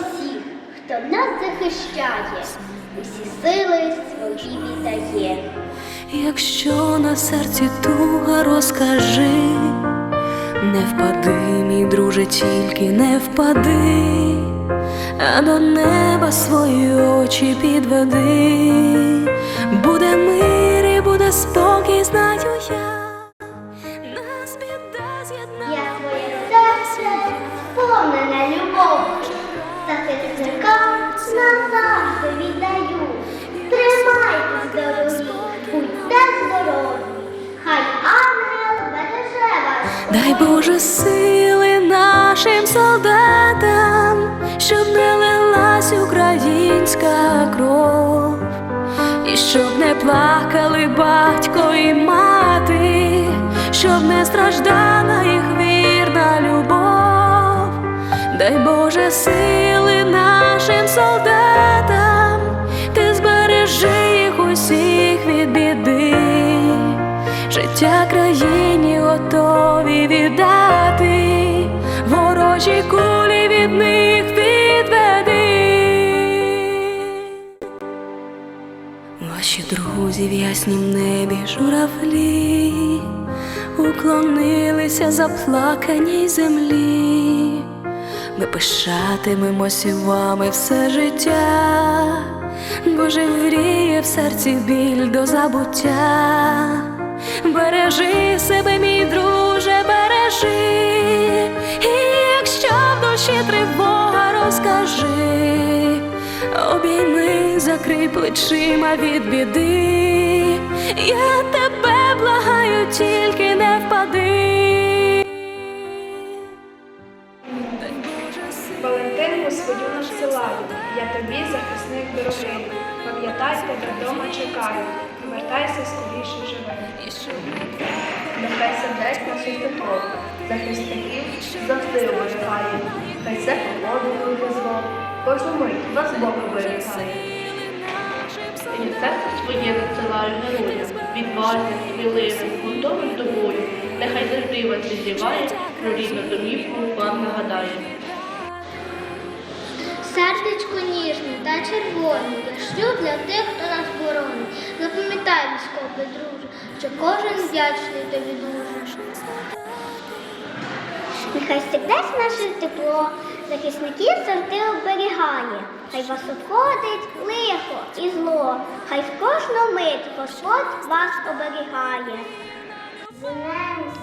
хто нас захищає, усі сили свої віддає. Якщо на серці туга розкажи, не впади, мій друже, тільки не впади, а до неба свої очі підведи, буде мир і буде спокій, захисникам назавжди віддаю. Тримайтесь, дорогі, будьте хай ангел береже. Дай Боже сили нашим солдатам, щоб не лилась українська кров, і щоб не плакали батько і мати, щоб не страждала їх вірна любов. Дай Боже сили солдатам, ти збережи їх усіх від біди життя країні готові віддати, ворожі кулі від них відведи. Ваші друзі в яснім небі журавлі уклонилися заплаканій землі. Ми пишатимемося вами все життя, бо живріє в серці біль до забуття. Бережи себе, мій друже, бережи, і якщо в душі тривога, розкажи, обійми, закрий плечима від біди. Я тебе благаю, я тобі захисник дорогий. Пам'ятай, тебе вдома чекаю, вертайся скоріше не Нехай сердець наше тепло, захисників завжди оберігає. Хай все погоду зло, кожну мить вас Бог оберігає. Серце своє надсилаю героям, відважним, сміливим, готовим до бою. Нехай завжди вас зігріває, про рідну домівку вам нагадає. Сердечко ніжне та червоне, шлю для тих, хто нас боронить. Запам'ятай, військовий друже, що кожен вдячний тобі дуже. Нехай стикнеться наше тепло, захисників завжди оберігає. Хай вас обходить лихо і зло, хай в кожну мить Господь вас оберігає. З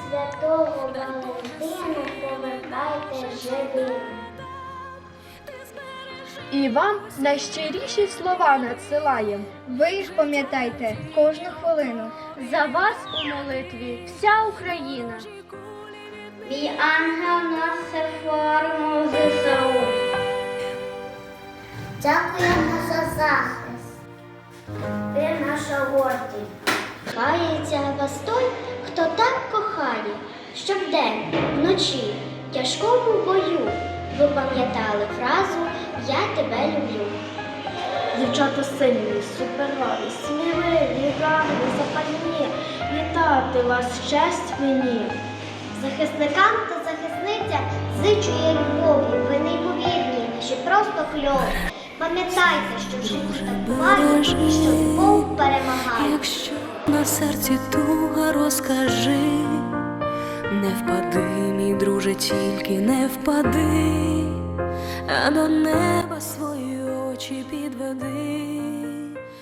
святого Валентину повертайте живим. І вам найщиріші слова надсилаєм. Ви ж пам'ятайте кожну хвилину. За вас у молитві вся Україна. Мій ангел несе форму ЗСУ. Дякуємо за захист. Ти наша гордість. Хається вас той, хто так кохає, що вдень, вночі, в тяжкому бою ви пам'ятали фразу Я тебе люблю. Дівчата сильні, суперові, сміливі, гарні, запальні. Вітати вас, честь мені. Захисникам та захисницям зичує любові, ви неймовірні, наші просто кльові. Пам'ятайте, що в житті так буває, і що любов перемагає. Якщо на серці туга розкажи, не впади, мій друже, тільки не впади, а до неба свої очі підведи.